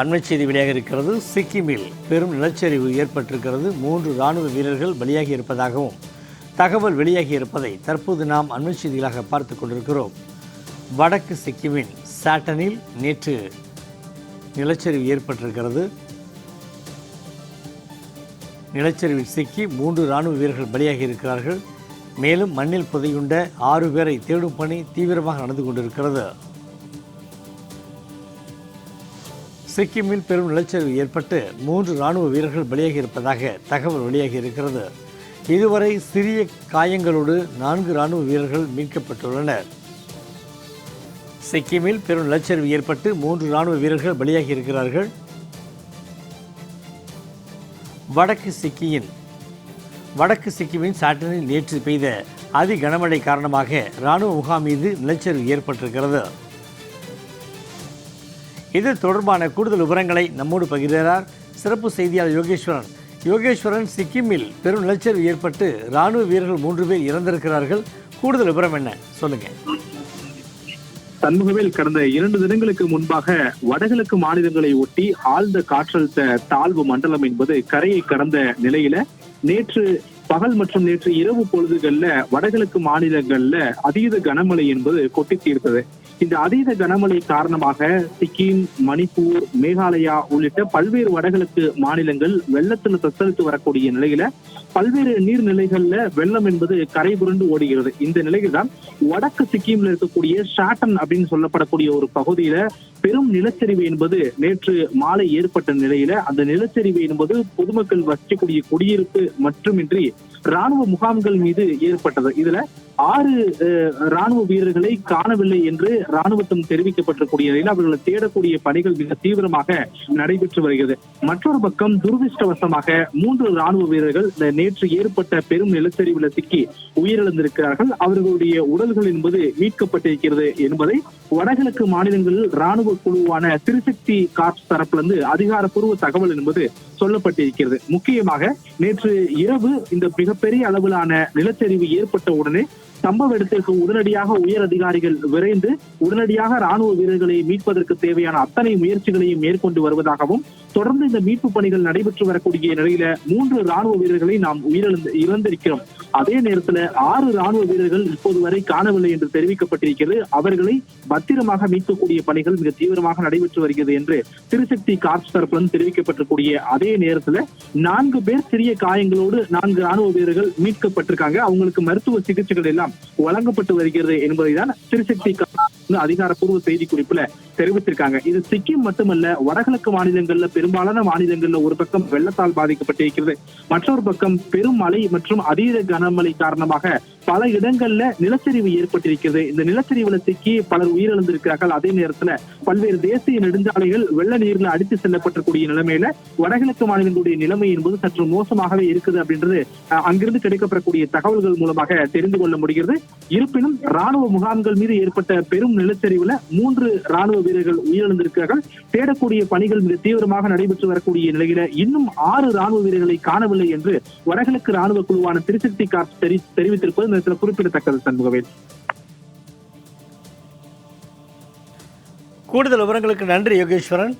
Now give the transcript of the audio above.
அண்மை செய்தி வெளியாக இருக்கிறது. சிக்கிமில் பெரும் நிலச்சரிவு ஏற்பட்டிருக்கிறது. மூன்று ராணுவ வீரர்கள் பலியாகி இருப்பதாகவும் தகவல் வெளியாகி இருப்பதை தற்போது நாம் அண்மை செய்திகளாக பார்த்து கொண்டிருக்கிறோம். வடக்கு சிக்கிமின் சாட்டனில் நேற்று நிலச்சரிவு ஏற்பட்டிருக்கிறது. நிலச்சரிவில் சிக்கி மூன்று ராணுவ வீரர்கள் பலியாகி இருக்கிறார்கள். மேலும் மண்ணில் புதையுண்ட ஆறு பேரை தேடும் பணி தீவிரமாக நடந்து கொண்டிருக்கிறது. சிக்கிமில் பெரும் நிலச்சரிவு ஏற்பட்டு மூன்று ராணுவ வீரர்கள் பலியாகி இருப்பதாக தகவல் வெளியாகி இருக்கிறது. இதுவரை சிறிய காயங்களோடு நான்கு ராணுவ வீரர்கள் மீட்கப்பட்டுள்ளனர். சிக்கிமில் பெரும் நிலச்சரிவு ஏற்பட்டு மூன்று ராணுவ வீரர்கள் வெளியாகி இருக்கிறார்கள் வடக்கு சிக்கியின் வடக்கு சிக்கிமின் சாட்டனில் நேற்று பெய்த அதி கனமழை காரணமாக இராணுவ முகாம் மீது நிலச்சரிவு ஏற்பட்டிருக்கிறது. இது தொடர்பான கூடுதல் விவரங்களை நம்மோடு பகிர்கிறார் சிறப்பு செய்தியாளர் யோகேஸ்வரன். யோகேஸ்வரன் சிக்கிமில் பெரும் நிலச்சரிவு ஏற்பட்டு ராணுவ வீரர்கள் மூன்று பேர் இறந்திருக்கிறார்கள். கூடுதல் விவரம் என்ன? சொல்லுங்க. சண்முகவேல் கடந்த இரண்டு தினங்களுக்கு முன்பாக வடகிழக்கு மாநிலங்களை ஒட்டி ஆழ்ந்த காற்றழுத்த தாழ்வு மண்டலம் என்பது கரையை கடந்த நிலையில நேற்று பகல் மற்றும் நேற்று இரவு பொழுதுகள்ல வடகிழக்கு மாநிலங்கள்ல அதீத கனமழை என்பது கொட்டி தீர்த்தது. இந்த அதீத கனமழை காரணமாக சிக்கிம் மணிப்பூர் மேகாலயா உள்ளிட்ட பல்வேறு வடகிழக்கு மாநிலங்கள் வெள்ளத்தில் தத்தளித்து வரக்கூடிய நிலையில பல்வேறு நீர்நிலைகள்ல வெள்ளம் என்பது கரை புரண்டு ஓடுகிறது. இந்த நிலையில் தான் வடக்கு சிக்கிம்ல இருக்கக்கூடிய ஷாட்டன் அப்படின்னு சொல்லப்படக்கூடிய ஒரு பகுதியில பெரும் நிலச்சரிவு என்பது நேற்று மாலை ஏற்பட்ட நிலையில அந்த நிலச்சரிவு என்பது பொதுமக்கள் வசிக்கக்கூடிய குடியிருப்பு மட்டுமின்றி ராணுவ முகாம்கள் மீது ஏற்பட்டது. இதுல ஆறு ராணுவ வீரர்களை காணவில்லை என்று ராணுவத்தம் தெரிவிக்கப்பட்டிருக்கூடிய நிலையில் அவர்களை தேடக்கூடிய பணிகள் மிக தீவிரமாக நடைபெற்று வருகிறது. மற்றொரு பக்கம் துரதிருஷ்டவசமாக மூன்று ராணுவ வீரர்கள் நேற்று ஏற்பட்ட பெரும் நிலச்சரிவில் சிக்கி உயிரிழந்திருக்கிறார்கள். அவர்களுடைய உடல்கள் என்பது மீட்கப்பட்டிருக்கிறது என்பதை வடகிழக்கு மாநிலங்களில் ராணுவ குழுவான திருசக்தி கார்ப்ஸ் தரப்பிலிருந்து அதிகாரப்பூர்வ தகவல் என்பது சொல்லப்பட்டிருக்கிறது. முக்கியமாக நேற்று இரவு இந்த மிகப்பெரிய அளவிலான நிலச்சரிவு ஏற்பட்ட உடனே சம்பவ இடத்திற்கு உடனடியாக உயர் அதிகாரிகள் விரைந்து உடனடியாக ராணுவ வீரர்களை மீட்பதற்கு தேவையான அத்தனை முயற்சிகளையும் மேற்கொண்டு வருவதாகவும் தொடர்ந்து இந்த மீட்பு பணிகள் நடைபெற்று வரக்கூடிய நிலையில மூன்று ராணுவ வீரர்களை நாம் உயிரிழந்து இழந்திருக்கிறோம் அதே நேரத்துல ஆறு ராணுவ வீரர்கள் இப்போது வரை காணவில்லை என்று தெரிவிக்கப்பட்டிருக்கிறது. அவர்களை பத்திரமாக மீட்கக்கூடிய பணிகள் மிக தீவிரமாக நடைபெற்று வருகிறது என்று திருசக்தி கார்ப்ஸ் தரப்புடன் தெரிவிக்கப்பட்டிருக்கூடிய அதே நேரத்துல நான்கு பேர் சிறிய காயங்களோடு நான்கு ராணுவ வீரர்கள் மீட்கப்பட்டிருக்காங்க. அவங்களுக்கு மருத்துவ சிகிச்சைகள் எல்லாம் வழங்கப்பட்டு வருகிறது என்பதைதான் திருசக்தி அதிகாரப்பூர்வ செய்தி குறிப்புல தெரிவித்திருக்காங்க. இது சிக்கிம் மட்டுமல்ல வடகிழக்கு மாநிலங்கள்ல பெரும்பாலான மாநிலங்கள்ல ஒரு பக்கம் வெள்ளத்தால் பாதிக்கப்பட்டிருக்கிறது. மற்றொரு பக்கம் பெரும் மழை மற்றும் அதீத கனமழை காரணமாக பல இடங்கள்ல நிலச்சரிவு ஏற்பட்டிருக்கிறது. இந்த நிலச்சரிவுல சிக்கி பலர் உயிரிழந்திருக்கிறார்கள். அதே நேரத்துல பல்வேறு தேசிய நெடுஞ்சாலைகள் வெள்ள நீர்ல அடித்து செல்லப்பட்டக்கூடிய நிலைமையில வடகிழக்கு மாநிலங்களுடைய நிலைமை என்பது சற்று மோசமாகவே இருக்குது அப்படின்றது அங்கிருந்து கிடைக்கப்படக்கூடிய தகவல்கள் மூலமாக தெரிந்து கொள்ள முடிகிறது. இருப்பினும் ராணுவ முகாம்கள் மீது ஏற்பட்ட பெரும் நிலச்சரிவுல மூன்று ராணுவ வீரர்கள் உயிரிழந்திருக்கிறார்கள். தேடக்கூடிய பணிகள் மிக தீவிரமாக நடைபெற்று வரக்கூடிய நிலையில இன்னும் ஆறு ராணுவ வீரர்களை காணவில்லை என்று வடகிழக்கு ராணுவ குழுவான திருசக்தி கார்ப் தெரிவித்திருப்பது இடத்துல குறிப்பிடத்தக்கது சண்முகவேல். கூடுதல் விவரங்களுக்கு நன்றி யோகேஸ்வரன்.